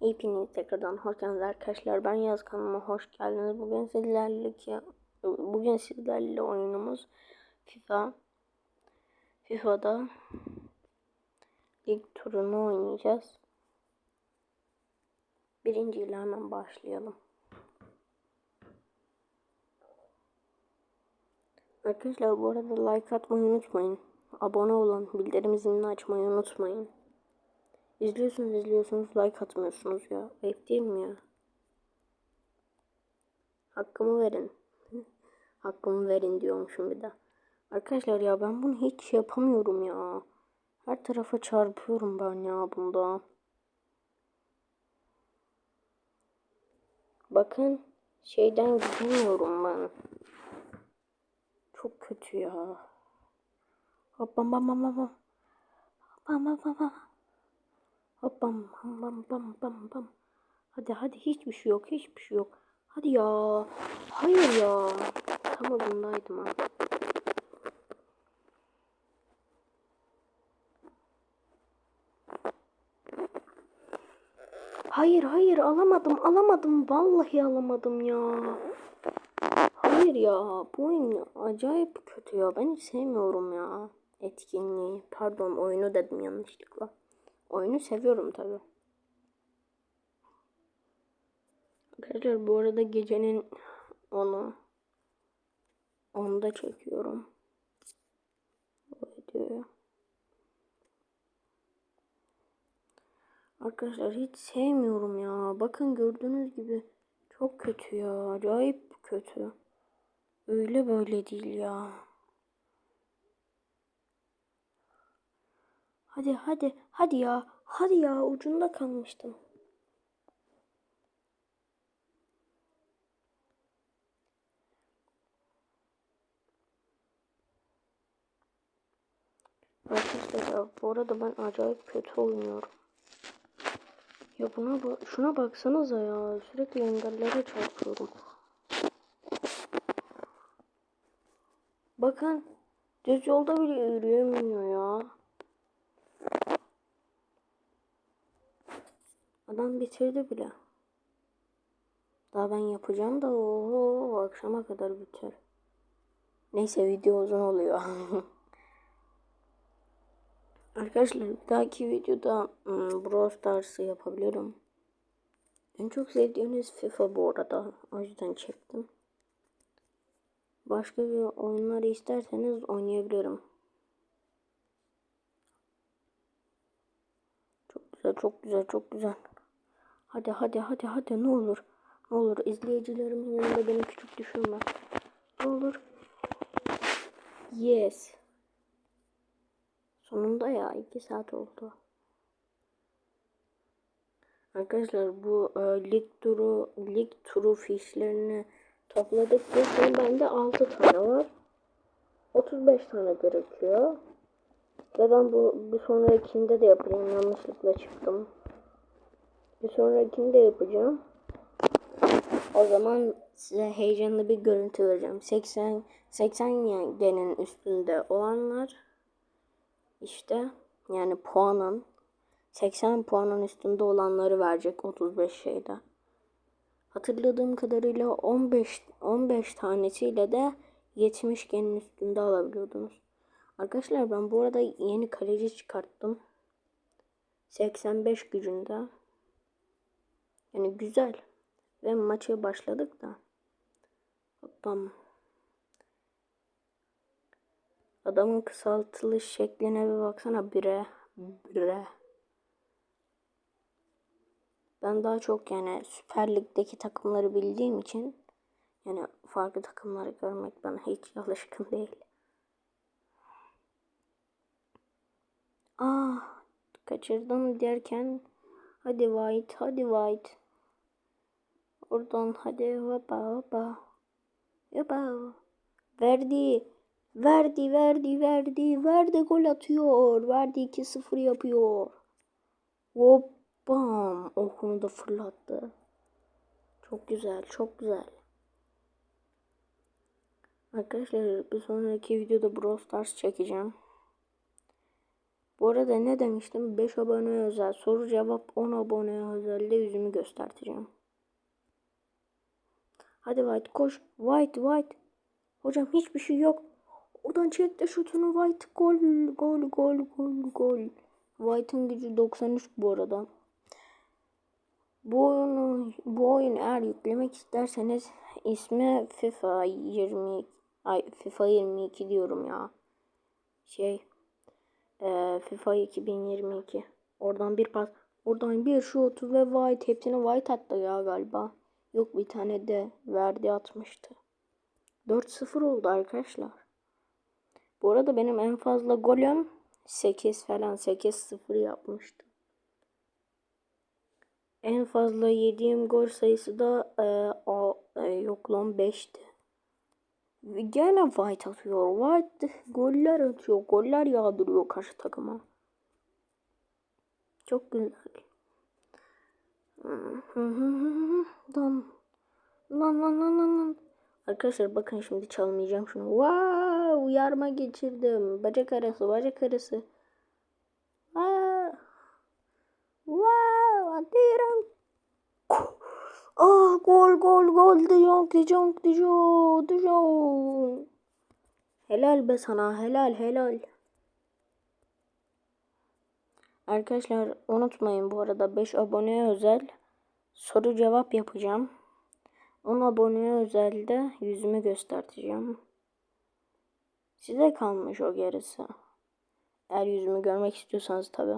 Hepiniz tekrardan hoş geldiniz arkadaşlar. Ben Yaz kanalıma hoş geldiniz. Bugün sizlerle ki bugün sizlerle oyunumuz FIFA. FIFA'da lig turunu oynayacağız. Birinci ile hemen başlayalım. Arkadaşlar bu arada like atmayı unutmayın. Abone olun. Bildirim zilini açmayı unutmayın. İzliyorsunuz izliyorsunuz like atmıyorsunuz ya. Ayıp değil mi ya? Hakkımı verin. Hakkımı verin diyormuşum bir de. Arkadaşlar ya ben bunu hiç yapamıyorum ya. Her tarafa çarpıyorum ben ya bunda. Bakın şeyden gidemiyorum ben. Çok kötü ya. Hop bam bam bam bam. Bam bam bam bam. Hop bam bam bam bam bam. Hadi hadi hiçbir şey yok hiçbir şey yok. Hadi ya. Hayır ya. Tam ucundaydım ha. Hayır hayır alamadım alamadım. Vallahi alamadım ya. Hayır ya. Bu oyun acayip kötü ya. Ben hiç sevmiyorum ya. Etkinliği. Pardon oyunu dedim yanlışlıkla. Oyunu seviyorum tabi. Arkadaşlar bu arada gecenin onu onda çekiyorum. Bu videoyu. Arkadaşlar hiç sevmiyorum ya. Bakın gördüğünüz gibi çok kötü ya. Acayip kötü. Öyle böyle değil ya. Hadi hadi hadi ya. Hadi ya ucunda kalmıştım. Arkadaşlar ya bu arada ben acayip kötü oynuyorum. Ya buna ba şuna baksanıza ya sürekli engellere çarpıyorum. Bakın düz yolda bile yürüyemiyor ya. Adam bitirdi bile. Daha ben yapacağım da o akşama kadar biter. Neyse video uzun oluyor. Arkadaşlar bir dahaki videoda hmm, Brawl Stars'ı yapabilirim. En çok sevdiğiniz FIFA bu arada. O yüzden çektim. Başka bir oyunları isterseniz oynayabilirim. Çok güzel, çok güzel, çok güzel. Hadi hadi hadi hadi ne olur. Ne olur izleyicilerimin yanında beni küçük düşürme. Ne olur. Yes. Sonunda ya iki saat oldu. Arkadaşlar bu e, lig turu lig turu fişlerini topladık. Şimdi bende 6 tane var. 35 tane gerekiyor. Ve ben bu bir sonrakinde de yapayım. Yanlışlıkla çıktım. Bir sonrakini de yapacağım. O zaman size heyecanlı bir görüntü vereceğim. 80 80 genin üstünde olanlar işte yani puanın 80 puanın üstünde olanları verecek 35 şeyde. Hatırladığım kadarıyla 15 15 tanesiyle de 70 genin üstünde alabiliyordunuz. Arkadaşlar ben bu arada yeni kaleci çıkarttım. 85 gücünde. Yani güzel. Ve maça başladık da. Bam. Adamın kısaltılış şekline bir baksana. Bire. Bire. Ben daha çok yani Süper Lig'deki takımları bildiğim için yani farklı takımları görmek bana hiç alışkın değil. Ah kaçırdım derken hadi White hadi White Oradan hadi hopa hopa. Hopa. Verdi. Verdi, verdi, verdi. Verdi gol atıyor. Verdi 2-0 yapıyor. Hop bam. Okunu da fırlattı. Çok güzel, çok güzel. Arkadaşlar bir sonraki videoda Brawl Stars çekeceğim. Bu arada ne demiştim? 5 abone özel soru cevap 10 abone özelde yüzümü göstereceğim. Hadi White koş. White White. Hocam hiçbir şey yok. Oradan çekti şutunu White gol gol gol gol gol. White'ın gücü 93 bu arada. Bu oyunu bu oyun eğer yüklemek isterseniz ismi FIFA 20 ay FIFA 22 diyorum ya. Şey e, FIFA 2022. Oradan bir pas, oradan bir şut ve White hepsini White attı ya galiba. Yok bir tane de verdi atmıştı. 4-0 oldu arkadaşlar. Bu arada benim en fazla golüm 8 falan 8-0 yapmıştı. En fazla yediğim gol sayısı da e, o, e, yok lan 5'ti. Ve Gene White atıyor. White goller atıyor. Goller yağdırıyor karşı takıma. Çok güzel. Lan lan lan lan lan lan. Arkadaşlar bakın şimdi çalmayacağım şunu. Wow, uyarma geçirdim. Bacak arası, bacak arası. Wow. Wow, atıyorum. Ah, gol gol gol. De Jong, De Jong. Helal be sana, helal helal. Arkadaşlar unutmayın bu arada 5 aboneye özel soru cevap yapacağım. 10 aboneye özel de yüzümü göstereceğim. Size kalmış o gerisi. Eğer yüzümü görmek istiyorsanız tabi.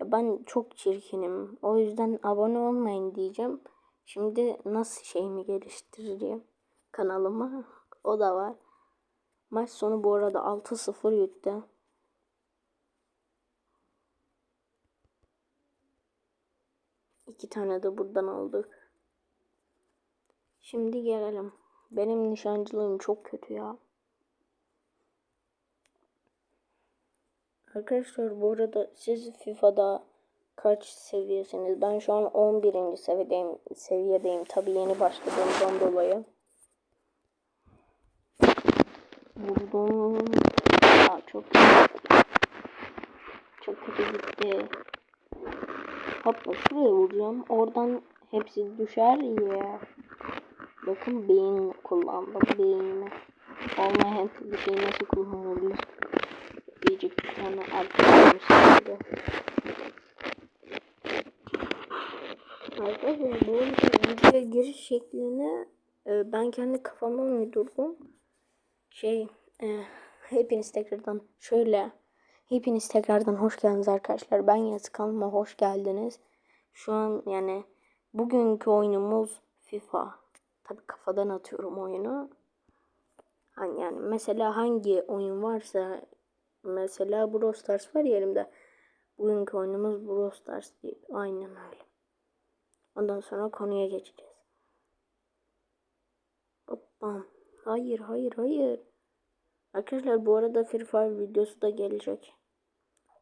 Ya ben çok çirkinim. O yüzden abone olmayın diyeceğim. Şimdi nasıl şeyimi geliştireceğim kanalıma. O da var. Maç sonu bu arada 6-0 yüttü. İki tane de buradan aldık. Şimdi gelelim. Benim nişancılığım çok kötü ya. Arkadaşlar bu arada siz FIFA'da kaç seviyesiniz? Ben şu an 11. seviyedeyim. seviyedeyim. Tabi yeni başladığımdan dolayı. Vurdum. Aa, çok çok kötü gitti. Hopla şuraya vuracağım. Oradan hepsi düşer ya. Bakın beyin kullandım. Beynimi. Olmayan bir şey nasıl kullanılır? Diyecek bir tane arkadaşım şimdi. Arkadaşlar bu videoya giriş şeklini e, ben kendi kafamdan uydurdum. Şey e, hepiniz tekrardan şöyle hepiniz tekrardan hoş geldiniz arkadaşlar. Ben Yaz kanalıma hoş geldiniz. Şu an yani bugünkü oyunumuz FIFA. Tabi kafadan atıyorum oyunu. Hani yani mesela hangi oyun varsa mesela Brawl Stars var ya elimde. Bugünkü oyunumuz Brawl Stars değil. Aynen öyle. Ondan sonra konuya geçeceğiz. Hoppam. Hayır hayır hayır. Arkadaşlar bu arada Free Fire videosu da gelecek.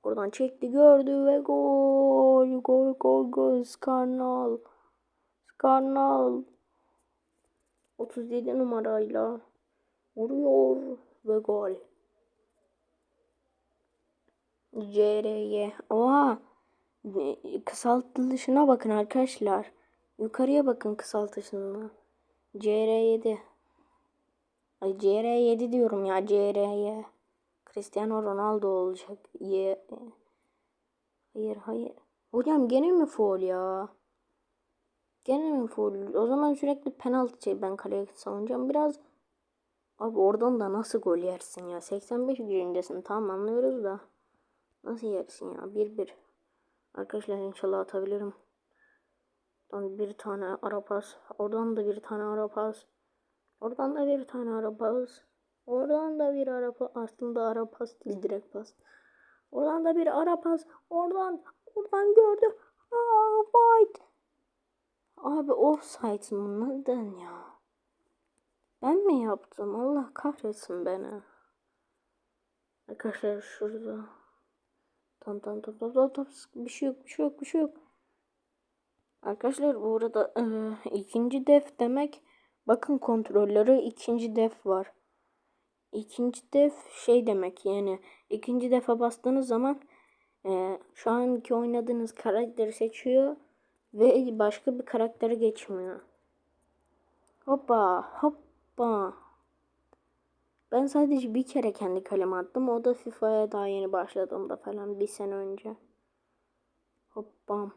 Oradan çekti gördü ve gol. Gol gol gol. Skarnal. Skarnal. 37 numarayla vuruyor ve gol. CRY. Oha. Kısaltılışına bakın arkadaşlar. Yukarıya bakın kısaltışına. CR7. Ay CR7 diyorum ya CRY. Cristiano Ronaldo olacak. Y. Hayır hayır. Hocam gene mi foul ya? Gene mi foul? O zaman sürekli penaltı şey ben kaleye savunacağım. Biraz Abi oradan da nasıl gol yersin ya? 85 gücündesin tamam anlıyoruz da. Nasıl yersin ya? 1-1. Arkadaşlar inşallah atabilirim. Bir tane ara pas. Oradan da bir tane ara pas. Oradan da bir tane ara pas. Oradan da bir ara pas. Aslında ara pas değil direkt pas. Oradan da bir ara pas. Oradan oradan gördü. Aa, White. Abi offside mı? Neden ya? Ben mi yaptım? Allah kahretsin beni. Arkadaşlar şurada. Tam tam tam tam tam tam bir şey yok bir şey yok bir şey yok. Arkadaşlar bu arada e, ikinci def demek bakın kontrolleri ikinci def var. ikinci def şey demek yani ikinci defa bastığınız zaman e, şu anki oynadığınız karakteri seçiyor ve başka bir karaktere geçmiyor. Hoppa hoppa. Ben sadece bir kere kendi kaleme attım. O da FIFA'ya daha yeni başladığımda falan bir sene önce. Hoppa.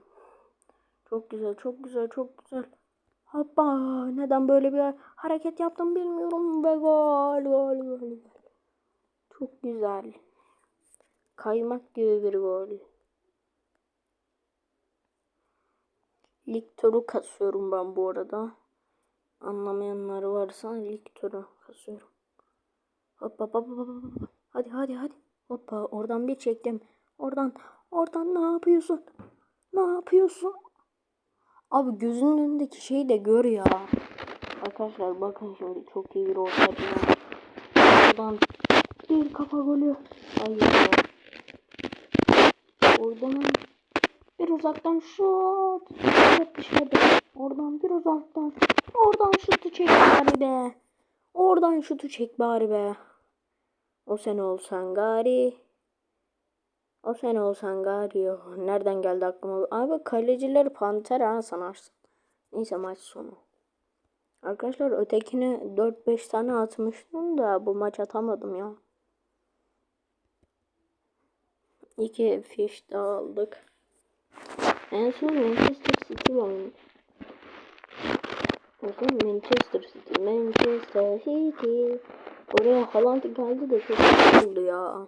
Çok güzel, çok güzel, çok güzel. Hoppa. Neden böyle bir hareket yaptım bilmiyorum. Ve gol, gol, gol. Çok güzel. Kaymak gibi bir gol. Lig turu kasıyorum ben bu arada. Anlamayanlar varsa lig turu kasıyorum. Hoppa hoppa hoppa. Hadi hadi hadi. Hoppa oradan bir çektim. Oradan oradan ne yapıyorsun? Ne yapıyorsun? Abi gözünün önündeki şeyi de gör ya. Arkadaşlar bakın şimdi çok iyi bir orta plan. Oradan bir kafa golü. Hayır. Oradan bir uzaktan şut. Evet dışarıda. Oradan bir uzaktan. Oradan şutu çek bari be. Oradan şutu çek bari be. O sen olsan gari. O sen olsan gari. Yok. Nereden geldi aklıma? Abi kaleciler panter ha sanarsın. Neyse maç sonu. Arkadaşlar ötekine 4-5 tane atmıştım da bu maç atamadım ya. İki fiş daha aldık. En son Manchester City var. Bakın Manchester City, Manchester City. Oraya Haaland geldi de çok oldu ya.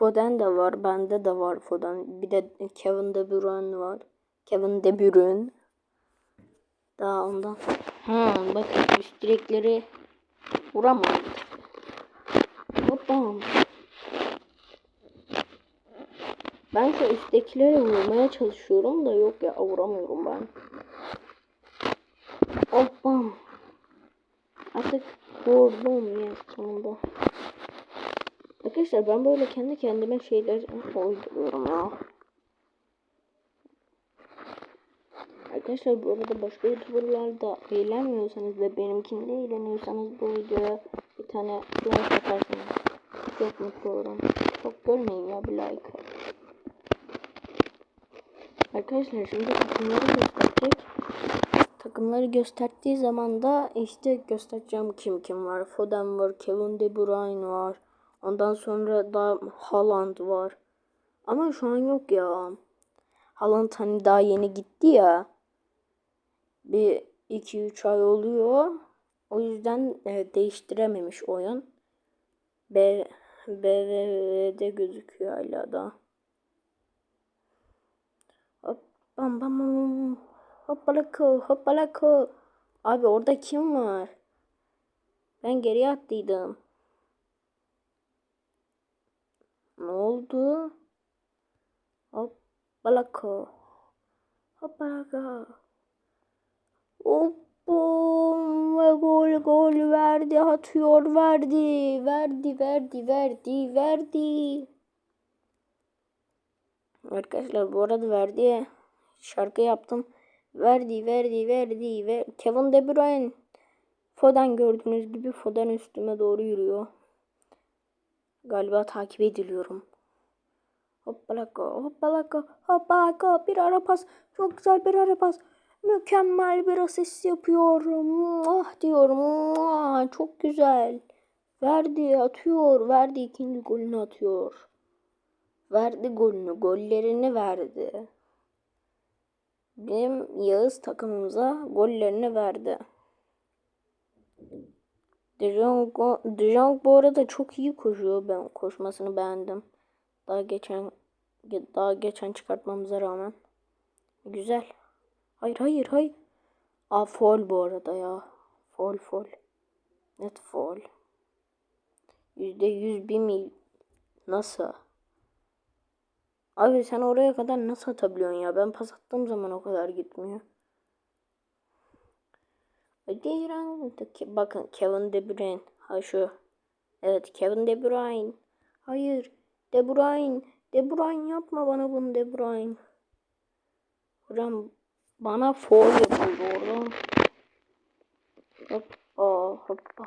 Foden de var, bende de var Foden. Bir de Kevin De Bruyne var. Kevin De Bruyne. Daha ondan. Ha, bakın üst direkleri vuramadı. Hoppa. Ben şu üsttekileri vurmaya çalışıyorum da yok ya vuramıyorum ben. Hoppa. Artık vurdum ya sonunda. Arkadaşlar ben böyle kendi kendime şeyler uyduruyorum ya. Arkadaşlar bu arada başka youtuberlarda eğlenmiyorsanız ve benimkinde eğleniyorsanız bu videoya bir tane like atarsanız çok mutlu olurum. Çok görmeyin ya bir like. Arkadaşlar şimdi takımları gösterecek. Takımları gösterdiği zaman da işte göstereceğim kim kim var. Foden var, Kevin De Bruyne var. Ondan sonra da Haaland var. Ama şu an yok ya. Haaland hani daha yeni gitti ya. Bir 2-3 ay oluyor. O yüzden e, değiştirememiş oyun. B BVV'de gözüküyor hala da. Hop bam bam bam. Hoppalako hoppalako. Abi orada kim var? Ben geriye attıydım. Ne oldu? Hoppalako. Hoppalako. Hoppum ve gol gol verdi atıyor verdi verdi verdi verdi verdi. Arkadaşlar bu arada verdi şarkı yaptım. Verdi verdi verdi ve Kevin De Bruyne Foden gördüğünüz gibi Foden üstüme doğru yürüyor. Galiba takip ediliyorum. Hoppalaka hoppalaka hoppalaka bir ara pas. Çok güzel bir ara pas. Mükemmel bir asist yapıyorum. Ah diyorum. Ah, çok güzel. Verdi atıyor. Verdi ikinci golünü atıyor. Verdi golünü. Gollerini verdi. Benim Yağız takımımıza gollerini verdi. De Jong, bu arada çok iyi koşuyor. Ben koşmasını beğendim. Daha geçen daha geçen çıkartmamıza rağmen. Güzel. Hayır hayır hayır. Aa foul bu arada ya. Foul foul. Net foul. Yüzde yüz bir mil. Nasıl? Abi sen oraya kadar nasıl atabiliyorsun ya? Ben pas attığım zaman o kadar gitmiyor. Bakın Kevin De Bruyne. Ha şu. Evet Kevin De Bruyne. Hayır. De Bruyne. De Bruyne yapma bana bunu De Bruyne. Hocam bana foul yapıldı orada. Hoppa hoppa.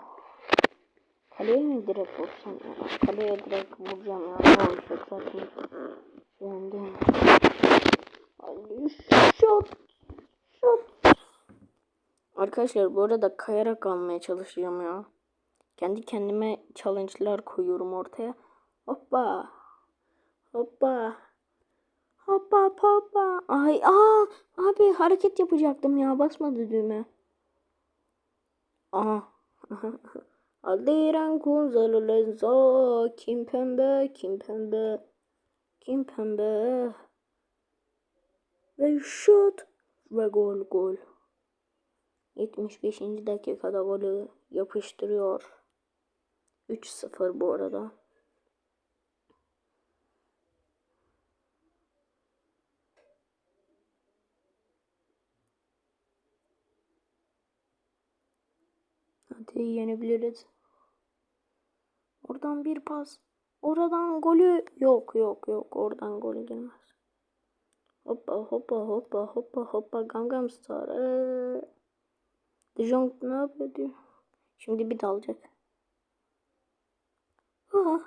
Kaleye mi direkt vursam ya? Kaleye direkt vuracağım ya. Ne olacak zaten. Hadi şut. Şut. Arkadaşlar bu arada kayarak almaya çalışacağım ya. Kendi kendime challenge'lar koyuyorum ortaya. Hoppa. Hoppa. Hoppa hoppa. Ay aa abi hareket yapacaktım ya basmadı düğme. Aha. Aldiren kunzalı lenza kim pembe kim pembe kim pembe ve şut ve gol gol. 75. dakikada golü yapıştırıyor. 3-0 bu arada. Hadi yenebiliriz. Oradan bir pas. Oradan golü yok yok yok. Oradan golü gelmez. Hoppa hoppa hoppa hoppa hoppa Gangnam Star. De Jong ne yapıyor diyor. Şimdi bir dalacak. Ah,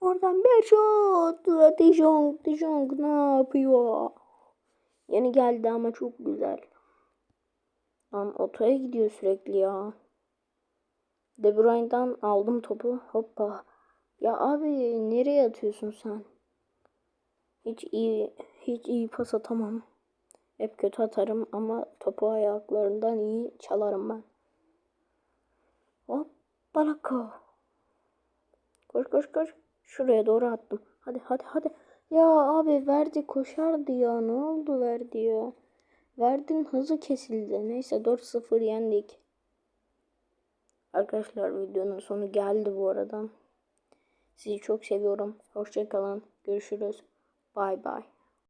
oradan bir şut. De Jong, De Jong ne yapıyor? Yeni geldi ama çok güzel. Lan otoya gidiyor sürekli ya. De Bruyne'dan aldım topu. Hoppa. Ya abi nereye atıyorsun sen? Hiç iyi hiç iyi pas atamam. Hep kötü atarım ama topu ayaklarından iyi çalarım ben. Hop balako. Koş koş koş. Şuraya doğru attım. Hadi hadi hadi. Ya abi verdi koşardı ya. Ne oldu verdi ya? Verdin hızı kesildi. Neyse 4-0 yendik. Arkadaşlar videonun sonu geldi bu arada. Sizi çok seviyorum. Hoşçakalın. Görüşürüz. Bay bay.